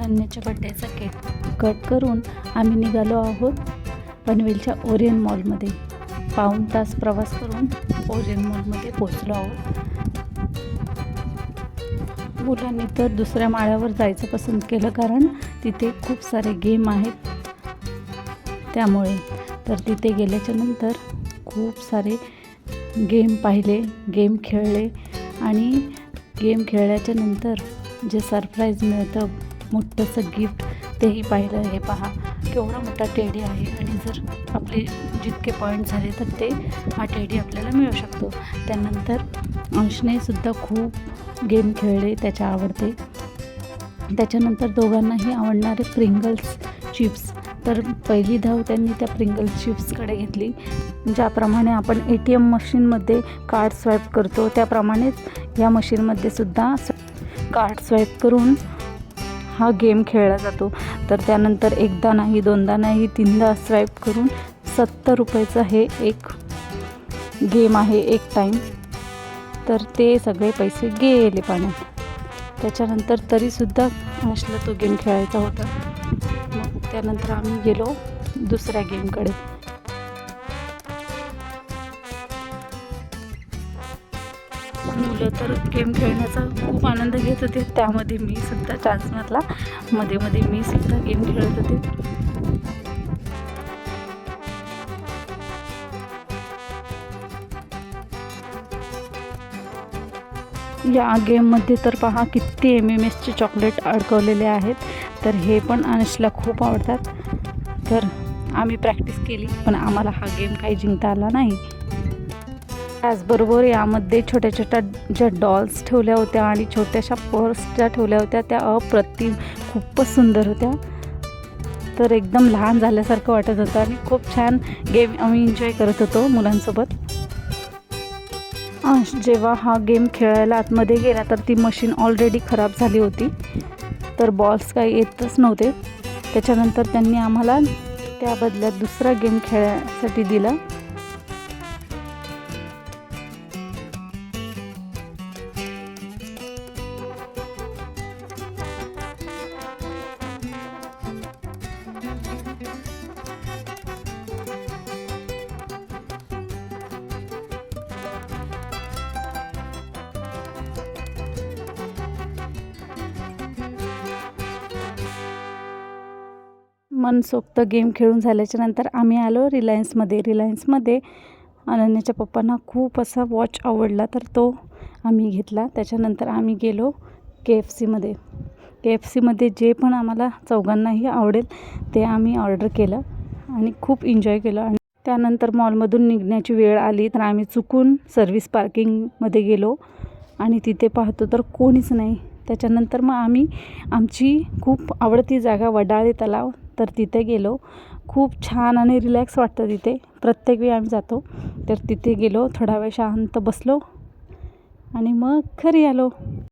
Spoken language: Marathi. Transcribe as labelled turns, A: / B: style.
A: अनन्याच्या बड्डेचा केक कट करून आम्ही निघालो आहोत पनवेलच्या ओरियन मॉलमध्ये. पाऊण तास प्रवास करून ओरियन मॉलमध्ये पोचलो आहोत. मुलांनी तर दुसऱ्या माळ्यावर जायचं पसंत केलं कारण तिथे खूप सारे गेम आहेत. त्यामुळे तर तिथे गेल्याच्यानंतर खूप सारे गेम पाहिले गेम खेळले आणि गेम खेळल्याच्या नंतर जे सरप्राईज मिळतं मोठंसं गिफ्ट तेही पाहिलं. हे पहा केवढा मोठा टेडी आहे. आणि जर आपले जितके पॉईंट झाले तर ते हा टेडी आपल्याला मिळू शकतो. त्यानंतर अंशनेसुद्धा खूप गेम खेळले त्याच्या आवडते. त्याच्यानंतर दोघांनाही आवडणारे प्रिंगल्स चिप्स तर पहिली धाव त्यांनी त्या प्रिंगल्स चिप्सकडे घेतली. ज्याप्रमाणे आपण ए टी एम मशीनमध्ये कार्ड स्वाईप करतो त्याप्रमाणेच या मशीनमध्ये सुद्धा कार्ड स्वाईप करून हा गेम खेळला जातो. तर त्यानंतर एकदा नाही दोनदा नाही तीनदा स्वाईप करून सत्तर रुपयाचं हे एक गेम आहे एक टाईम तर ते सगळे पैसे गेले पाण्यात. त्याच्यानंतर तरीसुद्धा असला तो गेम खेळायचा होता. मग त्यानंतर आम्ही गेलो दुसऱ्या गेमकडे मुलं तर गेम खेळण्याचा खूप आनंद घेत होते. त्यामध्ये मी सुद्धा चान्स घातला मध्ये मध्ये मी सुद्धा गेम खेळत होते. या गेममध्ये तर पहा किती एम एम एसचे चॉकलेट अडकवलेले आहेत. तर हे पण अनिशला खूप आवडतात. तर आम्ही प्रॅक्टिस केली पण आम्हाला हा गेम काही जिंकता आला नाही. त्याचबरोबर यामध्ये छोट्या छोट्या ज्या डॉल्स ठेवल्या होत्या आणि छोट्याशा पर्स ज्या ठेवल्या होत्या त्या अप्रतिम खूपच सुंदर होत्या. तर एकदम लहान झाल्यासारखं वाटत होतं आणि खूप छान गेम आम्ही एन्जॉय करत होतो मुलांसोबत. अंश जेव्हा हा गेम खेळायला आतमध्ये गेला तर ती मशीन ऑलरेडी खराब झाली होती. तर बॉल्स काही येतच नव्हते. त्याच्यानंतर त्यांनी आम्हाला त्या बदल्यात दुसरा गेम खेळायसाठी दिला. मनसोक्त गेम खेळून झाल्याच्यानंतर आम्ही आलो रिलायन्समध्ये. रिलायन्समध्ये अनन्याच्या पप्पांना खूप असा वॉच आवडला तर तो आम्ही घेतला. त्याच्यानंतर आम्ही गेलो के एफ सीमध्ये. के एफ सीमध्ये जे पण आम्हाला चौघांनाही आवडेल ते आम्ही ऑर्डर केलं आणि खूप एन्जॉय केलं. आणि त्यानंतर मॉलमधून निघण्याची वेळ आली तर आम्ही चुकून सर्विस पार्किंगमध्ये गेलो आणि तिथे पाहतो तर कोणीच नाही. त्याच्यानंतर मग आम्ही आमची खूप आवडती जागा वडाळे तलाव तर तिथे गेलो. खूप छान आणि रिलॅक्स वाटतं तिथे. प्रत्येक वेळी आम्ही जातो. तर तिथे गेलो थोडा वेळ शांत बसलो आणि मग घरी आलो.